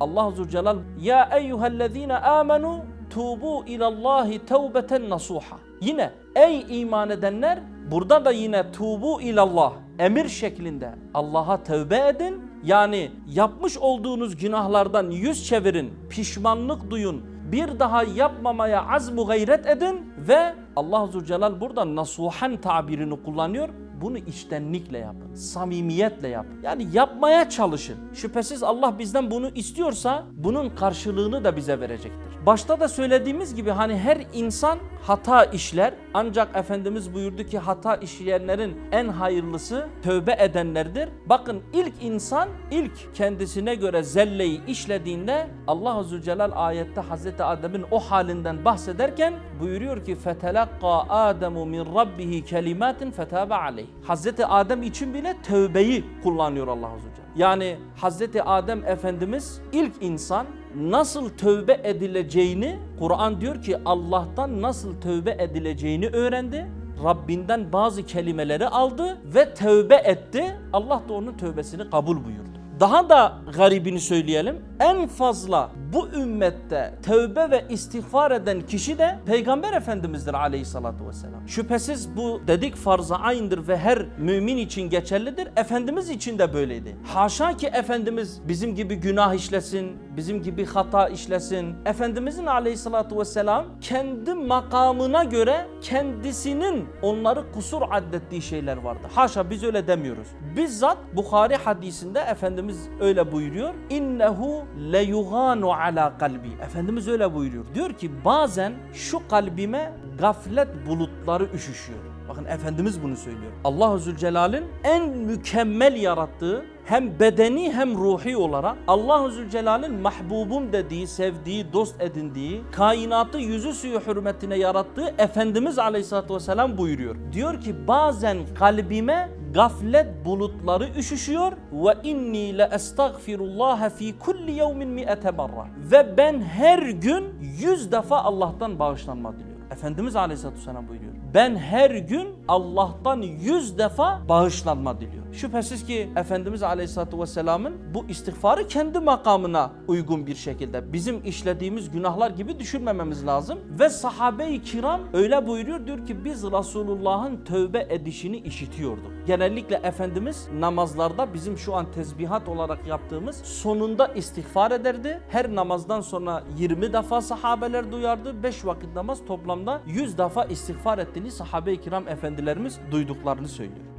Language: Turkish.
Allah Azze Celal ya eyyühellezine amenu tubu ilallahi tevbeten nasuha. Yine ey iman edenler burada da yine tubu ilallah emir şeklinde Allah'a tövbe edin. Yani yapmış olduğunuz günahlardan yüz çevirin, pişmanlık duyun, bir daha yapmamaya azmu gayret edin ve Allah Azze ve Celal burada nasuhan tabirini kullanıyor. Bunu içtenlikle yapın, samimiyetle yapın. Yani yapmaya çalışın. Şüphesiz Allah bizden bunu istiyorsa bunun karşılığını da bize verecektir. Başta da söylediğimiz gibi hani her insan hata işler ancak Efendimiz buyurdu ki hata işleyenlerin en hayırlısı tövbe edenlerdir. Bakın ilk insan ilk kendisine göre zelleyi işlediğinde Allah Azze Celal ayette Hazreti Adem'in o halinden bahsederken buyuruyor ki fetelakka Ademu min rabbihi kelimatin fetabe aleyh. Hazreti Adem için bile tövbeyi kullanıyor Allah Azze ve Celle. Yani Hazreti Adem Efendimiz ilk insan nasıl tövbe edileceğini Kur'an diyor ki Allah'tan nasıl tövbe edileceğini öğrendi. Rabbinden bazı kelimeleri aldı ve tövbe etti. Allah da onun tövbesini kabul buyurdu. Daha da garibini söyleyelim. En fazla bu ümmette tövbe ve istiğfar eden kişi de Peygamber Efendimiz'dir aleyhissalatu vesselam. Şüphesiz bu dedik farz-ı aynıdır ve her mümin için geçerlidir. Efendimiz için de böyleydi. Haşa ki Efendimiz bizim gibi günah işlesin, bizim gibi hata işlesin. Efendimizin aleyhissalatu vesselam kendi makamına göre kendisinin onları kusur addettiği şeyler vardı. Haşa biz öyle demiyoruz. Bizzat Bukhari hadisinde Efendimiz öyle buyuruyor. İnnehu le yuganu ala kalbi. Efendimiz öyle buyuruyor. Diyor ki bazen şu kalbime gaflet bulutları üşüşüyor. Bakın Efendimiz bunu söylüyor. Allah Zülcelal'in en mükemmel yarattığı hem bedeni hem ruhi olarak Allah Zülcelal'in mahbubum dediği, sevdiği, dost edindiği, kainatı yüzü suyu hürmetine yarattığı Efendimiz Aleyhisselatü Vesselam buyuruyor. Diyor ki bazen kalbime gaflet bulutları üşüşüyor ve inni le estagfirullah fi kulli yevmin mi'ete marra ve ben her gün yüz defa Allah'tan bağışlanma diliyorum. Efendimiz Aleyhisselatü Vesselam buyuruyor. Ben her gün Allah'tan yüz defa bağışlanma diliyorum. Şüphesiz ki Efendimiz Aleyhisselatü Vesselam'ın bu istiğfarı kendi makamına uygun bir şekilde bizim işlediğimiz günahlar gibi düşünmememiz lazım. Ve sahabe-i kiram öyle buyuruyor diyor ki biz Resulullah'ın tövbe edişini işitiyorduk. Genellikle Efendimiz namazlarda bizim şu an tezbihat olarak yaptığımız sonunda istiğfar ederdi. Her namazdan sonra 20 defa sahabeler duyardı. 5 vakit namaz toplamda 100 defa istiğfar ettiğini sahabe-i kiram efendilerimiz duyduklarını söylüyor.